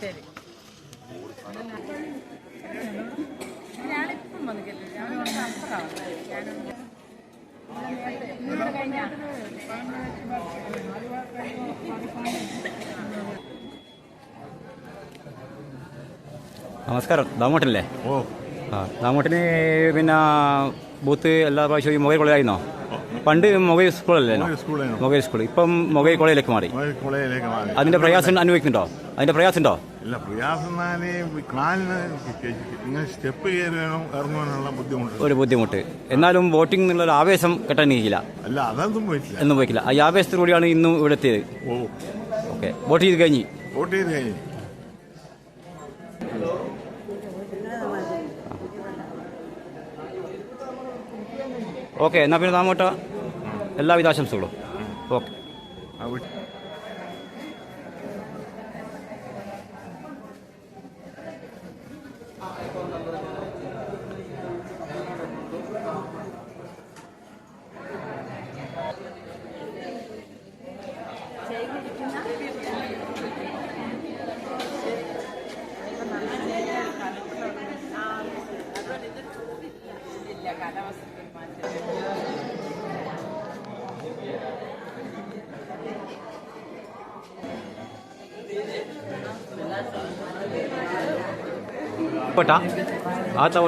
ശരി. ഞാനിപ്പം വന്നിട്ടില്ല ഞാൻ നമസ്കാരം. ദാമോട്ടനല്ലേ? ഓ. ആ ദാമോട്ടന് പിന്നെ ബൂത്ത് എല്ലാ പ്രാവശ്യവും ഈ മൊബൈൽ കോളേജായിരുന്നോ പണ്ട് മൊബൈൽ സ്കൂളല്ലേ? Mobile school. ഇപ്പം മൊബൈൽ കോളേജിലേക്ക് മാറി. മൊബൈൽ കോളേജിലേക്ക് മാറി. അതിന്റെ പ്രയാസം അനുഭവിക്കുന്നുണ്ടോ? അതിന്റെ പ്രയാസം ഉണ്ടോ? ഇല്ല പ്രയാസം കാലിന് ഇങ്ങനെ സ്റ്റെപ്പ് കയറി വേണം ഇറങ്ങുവാനുള്ള ബുദ്ധിമുട്ട്. ഒരു ബുദ്ധിമുട്ട്. എന്നാലും വോട്ടിംഗ് എന്നുള്ള ഒരു ആവേശം കെട്ടാനിരിക്കില്ല അല്ല അതൊന്നും പോയിട്ടില്ല. എന്നും പോയിക്കില്ല ആ ആവേശത്തോടെയാണ് ഇന്നും ഇവിടെ എത്തിയത്. ഓ. ഓക്കെ. വോട്ട് ചെയ്ത് കഴിഞ്ഞ്. വോട്ട് ചെയ്ത് കഴിഞ്ഞ്. ഓക്കെ എന്നാൽ പിന്നെ താമോട്ട എല്ലാവിധ ആശംസകളും. ഓക്കെ. પટા હા તો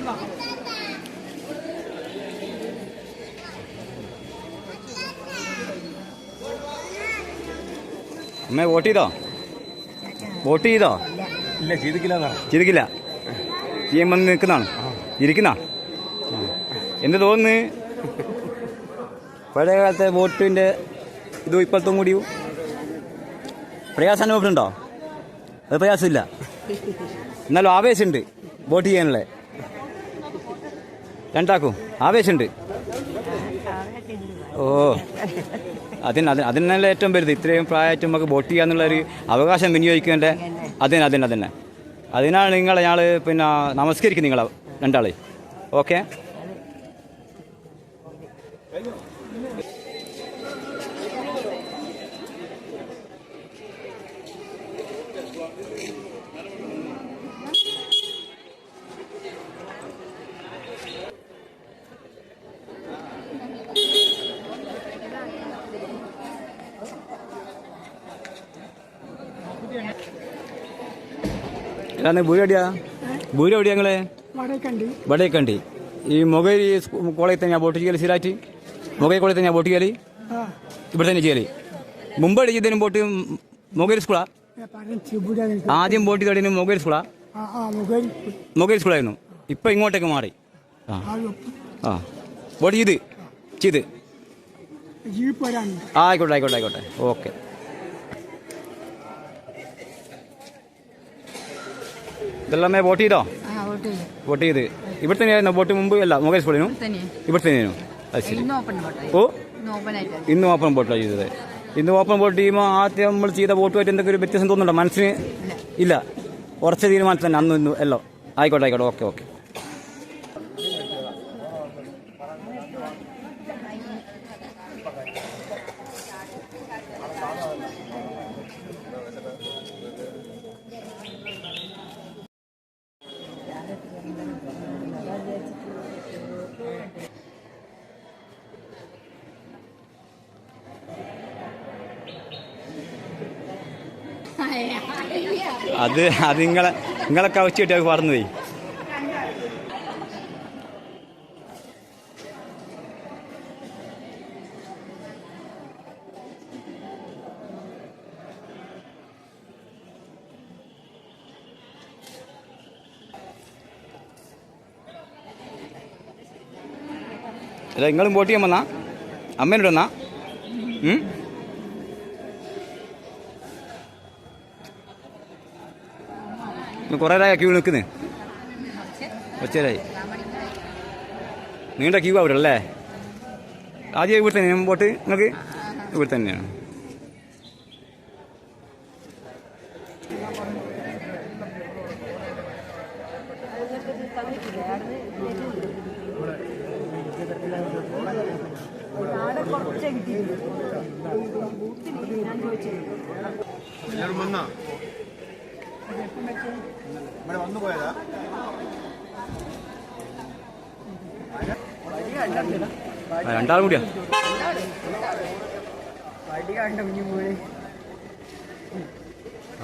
Thank you. അമ്മേ വോട്ട് ചെയ്തോ? വോട്ട് ചെയ്തോ? ഇല്ല ചെയ്തിക്കില്ല ചിരിക്കില്ല ചെയ്യാൻ വന്ന് നിൽക്കുന്നതാണ്. ഇരിക്കുന്ന എന്ത് തോന്നുന്നു? പഴയ കാലത്തെ വോട്ടിന്റെ ഇതും ഇപ്പോഴത്തും കൂടി പ്രയാസം അനുഭവപ്പെടുന്നുണ്ടോ? അത് പ്രയാസമില്ല. എന്നാലും ആവേശമുണ്ട് വോട്ട് ചെയ്യാനുള്ള. രണ്ടാക്കും. ആവേശമുണ്ട്. ഓ. അതിന് അതിന് അതിനല്ല ഏറ്റവും വലുത്. ഇത്രയും പ്രായമായിട്ട് നമുക്ക് വോട്ട് ചെയ്യാന്നുള്ള ഒരു അവകാശം വിനിയോഗിക്കേണ്ട? അതിന് അതിന് അതന്നെ അതിനാണ് നിങ്ങളെ ഞങ്ങൾ പിന്നെ നമസ്കരിക്കും നിങ്ങളെ രണ്ടാളെ. ഓക്കെ? അല്ലാന്ന് ഭൂരി എവിടെയാ ഭൂരി എവിടെയാ നിങ്ങളെ? വടയക്കണ്ടി ഈ മൊബൈൽ കോളേജിൽ തന്നെയാ വോട്ട് ചെയ്യൽ സ്ഥിരമായിട്ട്? മൊബൈൽ കോളേജിൽ തന്നെയാ വോട്ട് ചെയ്യൽ? ഇവിടെ തന്നെ ചെയ്യൽ? മുമ്പ് ചെയ്തതിനും വോട്ട് മൊബൈൽ സ്കൂളാ? ആദ്യം വോട്ട് ചെയ്തതിനും മൊബൈൽ സ്കൂളാ? മൊബൈൽ സ്കൂളായിരുന്നു. ഇപ്പൊ ഇങ്ങോട്ടേക്ക് മാറി. ആ. വോട്ട് ചെയ്ത്? ചെയ്ത്? ആയിക്കോട്ടെ ആയിക്കോട്ടെ ആയിക്കോട്ടെ. ഓക്കെ. ഇതെല്ലാം വോട്ട് ചെയ്തോ? വോട്ട് ചെയ്ത്. ഇവിടെ തന്നെയായിരുന്നു വോട്ട് മുമ്പ് അല്ല സ്കൂളിനും തന്നെ ഇവിടെ തന്നെയായിരുന്നു അത് ശരി. ഓ? ഇന്ന് ഓപ്പൺ വോട്ടാണ് ചെയ്തത്. ഇന്ന് ഓപ്പൺ വോട്ട് ചെയ്യുമ്പോൾ ആദ്യം നമ്മൾ ചെയ്ത വോട്ടുമായിട്ട് എന്തെങ്കിലും ഒരു വ്യത്യാസം തോന്നുന്നുണ്ടോ? മനസ്സിന് ഇല്ല. ഉറച്ച തീരുമാനം തന്നെ അന്നും ഇന്നും എല്ലോ. ആയിക്കോട്ടെ ആയിക്കോട്ടെ. Okay okay. അത് അത് നിങ്ങളെ നിങ്ങളെ കവച്ചിട്ട് പറഞ്ഞു പോയി അല്ല നിങ്ങളും വോട്ട് ചെയ്യാൻ വന്നാ? അമ്മേനോട് വന്നാ? കുറേ നേരമായി ക്യൂ നിൽക്കുന്നേ. ഒച്ചേരായി നീണ്ട ക്യൂ അവിടെ അല്ലേ? ആദ്യം ഇവിടെ തന്നെ പോട്ട് നിങ്ങൾക്ക് ഇവിടെ തന്നെയാണ്. ഞാൻ വന്നാ? ഇവിടെ വന്നു പോയതാ. രണ്ടാളും കൂടിയാ?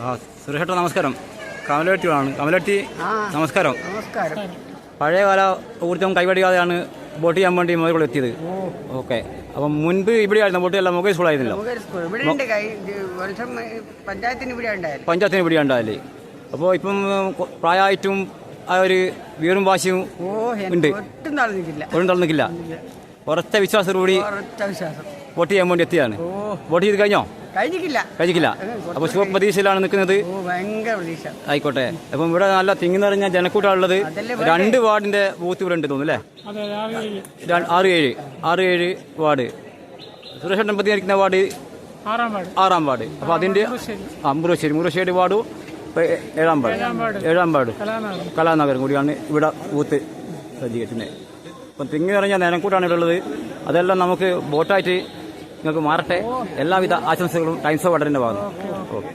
ആ സുരേഷേട്ടാ നമസ്കാരം. കമലവട്ടിയാണ് കമലവട്ടി നമസ്കാരം. നമസ്കാരം. പഴയകാല ഊർജം കൈവടിയാതെയാണ് ബോട്ട് ചെയ്യാൻ വേണ്ടി മുതൽ എത്തിയത്. ഓക്കെ. അപ്പം മുൻപ് ഇവിടെയായിരുന്നു. ബോട്ട് എല്ലാം മുഖേ സ്കൂളായിരുന്നല്ലോ പഞ്ചായത്തിന് ഇവിടെ ഉണ്ടായാലും. അപ്പോൾ ഇപ്പം പ്രായമായിട്ടും ആ ഒരു വീറും വാശിയും ഓ ഉണ്ട്. ഒട്ടും തളർന്നിക്കില്ല ഉറച്ച വിശ്വാസത്തോടുകൂടി ഉറച്ച വിശ്വാസം. വോട്ട് ചെയ്യാൻ വേണ്ടി എത്തിയതാണ്. ഓ. വോട്ട് ചെയ്ത് കഴിഞ്ഞോ? കഴിഞ്ഞിട്ടില്ല. അപ്പൊ അപ്പോൾ ശുഭപ്രതീക്ഷയിലാണ് നിൽക്കുന്നത്. ഓ ഭയങ്കര പ്രതീക്ഷ. ആയിക്കോട്ടെ. അപ്പം ഇവിടെ നല്ല തിങ്ങി നിറഞ്ഞ ജനക്കൂട്ടമുള്ളത് രണ്ട് വാർഡിന്റെ ബൂത്ത് ഇവിടെ ഉണ്ട് തോന്നുന്നു അല്ലേ? ആറ് ഏഴ്. ആറ് ഏഴ് വാർഡ്. സുരേഷ് പ്രതികരിക്കുന്ന വാർഡ് ആറാം വാർഡ്. ആറാം വാർഡ്. അപ്പോൾ അതിന്റെ ആ മുരശ്ശേരി മുറശ്ശേരി വാർഡും ഇപ്പൊ ഏ- ഏഴാം വാർഡ് ഏഴാം വാർഡ് കലാനഗരം കൂടിയാണ് ഇവിടെ ബൂത്ത് സജ്ജീകരിക്കുന്നത് അപ്പം തിങ്ങി നിറഞ്ഞ നിലക്കൂട്ടാണ് ഇവിടെ ഉള്ളത്. അതെല്ലാം നമുക്ക് ബോട്ടായിട്ട് നിങ്ങൾക്ക് മാറട്ടെ. എല്ലാവിധ ആശംസകളും ടൈംസ് ഓഫ് വാട്ടറിന്റെ ഭാഗം ഓക്കെ.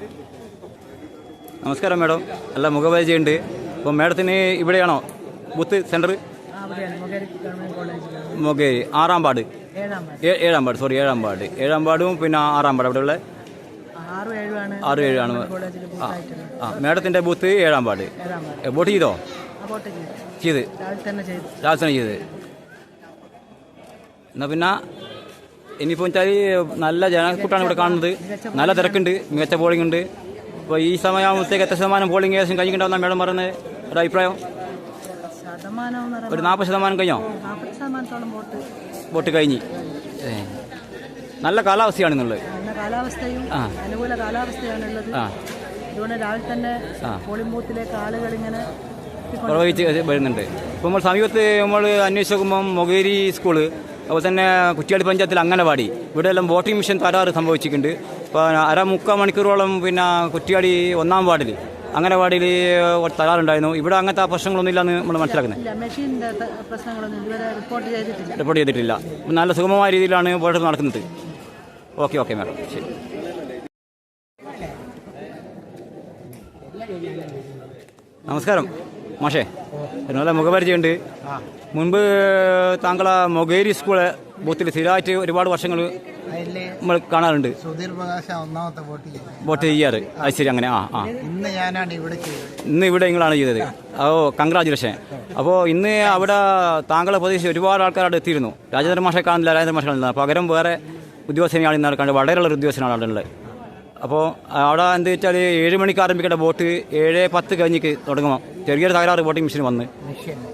നമസ്കാരം മാഡം. നല്ല മുഖപരിചയമുണ്ട്. അപ്പം മാഡത്തിന് ഇവിടെയാണോ? ബൂത്ത് സെന്റർ മൊകേരി ആറാം പാട് ഏഴാം പാട് സോറി ഏഴാം പാട് ഏഴാം പാടും പിന്നെ ആറാം പാട് അവിടെയുള്ള ആറും ഏഴാണ് മേഡത്തിന്റെ ആ ബൂത്ത് ഏഴാം പാട്. വാർഡ് വോട്ട് ചെയ്തോ? ചെയ്തു. രാവിലെ തന്നെ ചെയ്തു. എന്നാ പിന്നെ ഇനിയിപ്പോൾ വെച്ചാൽ നല്ല ജനക്കൂട്ടാണ് ഇവിടെ കാണുന്നത്. നല്ല തിരക്കുണ്ട് മികച്ച പോളിംഗ് ഉണ്ട്. അപ്പോൾ ഈ സമയമാകുമ്പോഴത്തേക്ക് എത്ര ശതമാനം പോളിംഗ് ഏകദേശം കഴിഞ്ഞിട്ടുണ്ടാവുന്ന മേഡം പറയുന്നത്? ഒരു അഭിപ്രായം? ഒരു നാൽപ്പത് ശതമാനം കഴിഞ്ഞോ? വോട്ട് കഴിഞ്ഞ്. നല്ല കാലാവസ്ഥയാണെന്നുള്ളത് കാലാവസ്ഥയും. അനുകൂല കാലാവസ്ഥയാണുള്ളത്. അതുകൊണ്ട് രാവിലെ തന്നെ. പോളിംഗ് ബൂത്തിലേക്ക് ആളുകൾ ഇങ്ങനെ പ്രവഹിച്ച് വരുന്നുണ്ട്. ഇപ്പോൾ നമ്മൾ സമീപത്ത് നമ്മൾ അന്വേഷിച്ച് നോക്കുമ്പം മൊകേരി സ്കൂൾ അതുപോലെ തന്നെ കുറ്റിയാടി പഞ്ചായത്തിൽ അംഗനവാടി ഇവിടെ എല്ലാം വോട്ടിംഗ് മെഷീൻ തരാറ് സംഭവിച്ചിട്ടുണ്ട്. ഇപ്പോൾ അര മുക്കാൽ മണിക്കൂറോളം പിന്നെ കുറ്റിയാടി ഒന്നാം വാർഡിൽ അംഗനവാടിയിൽ തരാറുണ്ടായിരുന്നു ഇവിടെ അങ്ങനത്തെ പ്രശ്നങ്ങളൊന്നും ഇല്ലെന്ന് നമ്മൾ മനസ്സിലാക്കുന്നത്. ഇല്ല മെഷീന്റെ പ്രശ്നങ്ങളൊന്നും ഇതുവരെ റിപ്പോർട്ട് ചെയ്തിട്ടില്ല. റിപ്പോർട്ട് ചെയ്തിട്ടില്ല. നല്ല സുഗമമായ രീതിയിലാണ് വോട്ടെടുപ്പ് നടക്കുന്നത്. ഓക്കെ ഓക്കെ മാഡം ശരി. നമസ്കാരം. മാഷേ നല്ല മുഖപരിചയമുണ്ട്. മുൻപ് താങ്കൾ ആ മൊഗേരി സ്കൂൾ ബൂത്തിൽ സ്ഥിരമായിട്ട് ഒരുപാട് വർഷങ്ങൾ നമ്മൾ കാണാറുണ്ട്. സുധീർ പ്രകാശ് ഒന്നാമത്തെ വോട്ട് വോട്ട് ചെയ്യാറ്. അത് ശരി അങ്ങനെ. ആ ആ. ഇന്ന് ഞാനാണ് ഇവിടെ ഇന്ന് ഇവിടെ നിങ്ങളാണ് ചെയ്തത്. ഓ കൺഗ്രാജുലേഷൻ. അപ്പോൾ ഇന്ന് അവിടെ താങ്കളെ പ്രതീക്ഷിച്ച് ഒരുപാട് ആൾക്കാർ അവിടെ എത്തിയിരുന്നു. രാജേന്ദ്ര മാഷെ കാണുന്നില്ല രാജേന്ദ്ര മാഷെ കാണുന്നില്ല. പകരം വേറെ ഉദ്യോഗസ്ഥനെയാണ് ഇന്ന് കണ്ടത് വളരെയുള്ള ഒരു ഉദ്യോഗസ്ഥനാണ് അവിടെ ഉള്ളത്. അപ്പോൾ അവിടെ എന്താ വെച്ചാൽ ഏഴ് മണിക്ക് ആരംഭിക്കേണ്ട ബോട്ട് ഏഴ് പത്ത് കഴിഞ്ഞിക്ക് തുടങ്ങുമോ ചെറിയൊരു തകരാറ് ബോട്ടിംഗ് മെഷീൻ വന്ന്.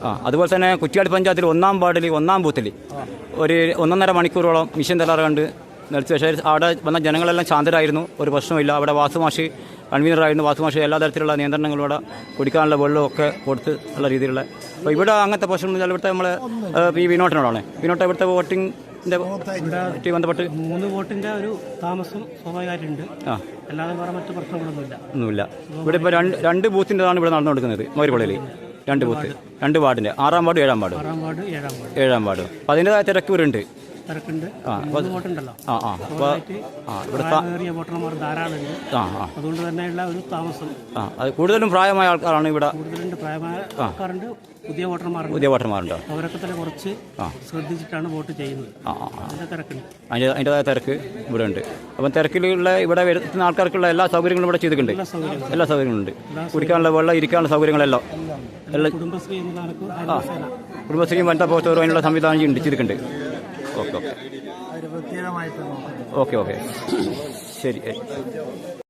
ആ അതുപോലെ തന്നെ കുറ്റിയാടി പഞ്ചായത്തിൽ ഒന്നാം വാർഡിൽ ഒന്നാം ബൂത്തിൽ ഒരു ഒന്നൊന്നര മണിക്കൂറോളം മെഷീൻ തകരാറ് കണ്ട് നിർത്തി. പക്ഷേ അവിടെ വന്ന ജനങ്ങളെല്ലാം ശാന്തരായിരുന്നു. ഒരു പ്രശ്നമില്ല അവിടെ വാസുമാഷി കൺവീനറായിരുന്നു. വാസുമാഷി എല്ലാ തരത്തിലുള്ള നിയന്ത്രണങ്ങളും ഇവിടെ കുടിക്കാനുള്ള വെള്ളമൊക്കെ കൊടുത്ത് ഉള്ള രീതിയിലുള്ള. അപ്പോൾ ഇവിടെ അങ്ങനത്തെ പ്രശ്നം ഇവിടുത്തെ നമ്മൾ ഈ വിനോട്ടിനോടാണ് വിനോട്ട് ഇവിടുത്തെ വോട്ടിങ്ങിന്റെ ആയിട്ട് ബന്ധപ്പെട്ട് മൂന്ന് വോട്ടിന്റെ ഒരു താമസം സ്വാഭാവികമായിട്ടുണ്ട്. ആ. അല്ലാതെ വേറെ മറ്റു പ്രശ്നങ്ങളൊന്നുമില്ല. ഒന്നുമില്ല. ഇവിടെ ഇപ്പോൾ രണ്ട് രണ്ട് ബൂത്തിന്റെതാണ് ഇവിടെ നടന്നുകൊടുക്കുന്നത് മോരിപ്പള്ളിയിൽ രണ്ട് ബൂത്ത്. രണ്ട് വാർഡിന്റെ ആറാം വാർഡ് ഏഴാം വാർഡ്. ആറാം വാർഡ് ഏഴാം വാർഡ്. ഏഴാം വാർഡ്. അപ്പോൾ അതിന്റെതായ തിരക്ക് ഇവരുണ്ട് തിരക്കുണ്ട്. വോട്ടുണ്ടല്ലോ ആ ആ അപ്പോൾ ആ ഇവിടെ താ- പ്രായമേറിയ വോട്ടർമാർ ധാരാളമുണ്ട് ആ ആ. അതുകൊണ്ട് തന്നെയുള്ള ഒരു താമസം. ആ അത് കൂടുതലും പ്രായമായ ആൾക്കാരാണ് ഇവിടെ? കൂടുതലുണ്ട് പ്രായമായ ആൾക്കാരുണ്ട് പുതിയ വോട്ടർമാരുണ്ട്. പുതിയ വോട്ടർമാരുണ്ടോ? അവരൊക്കെ തന്നെ കുറച്ച് ആ. ശ്രദ്ധിച്ചിട്ടാണ് വോട്ട് ചെയ്യുന്നത്. ആ ആ ആ. തിരക്കുണ്ട്. അതിന്റെ അതിന്റെതായ തിരക്ക് ഇവിടെ ഉണ്ട് അപ്പം തിരക്കിലുള്ള ഇവിടെ വരുന്ന ആൾക്കാർക്കുള്ള എല്ലാ സൗകര്യങ്ങളും ഇവിടെ ചെയ്തിട്ടുണ്ട്? എല്ലാ സൗകര്യങ്ങളും. ഉണ്ട് കുടിക്കാനുള്ള വെള്ളം ഇരിക്കാനുള്ള സൗകര്യങ്ങളെല്ലാം? എല്ലാം. കുടുംബശ്രീ എന്ന കണക്ക് ഹരിതസേന കുടുംബശ്രീയും വനിതാ പോസ്റ്റോറും അതിനുള്ള സംവിധാനം ചെയ്തിട്ടുണ്ട്. Okay okay okay. ഓക്കെ ശരി.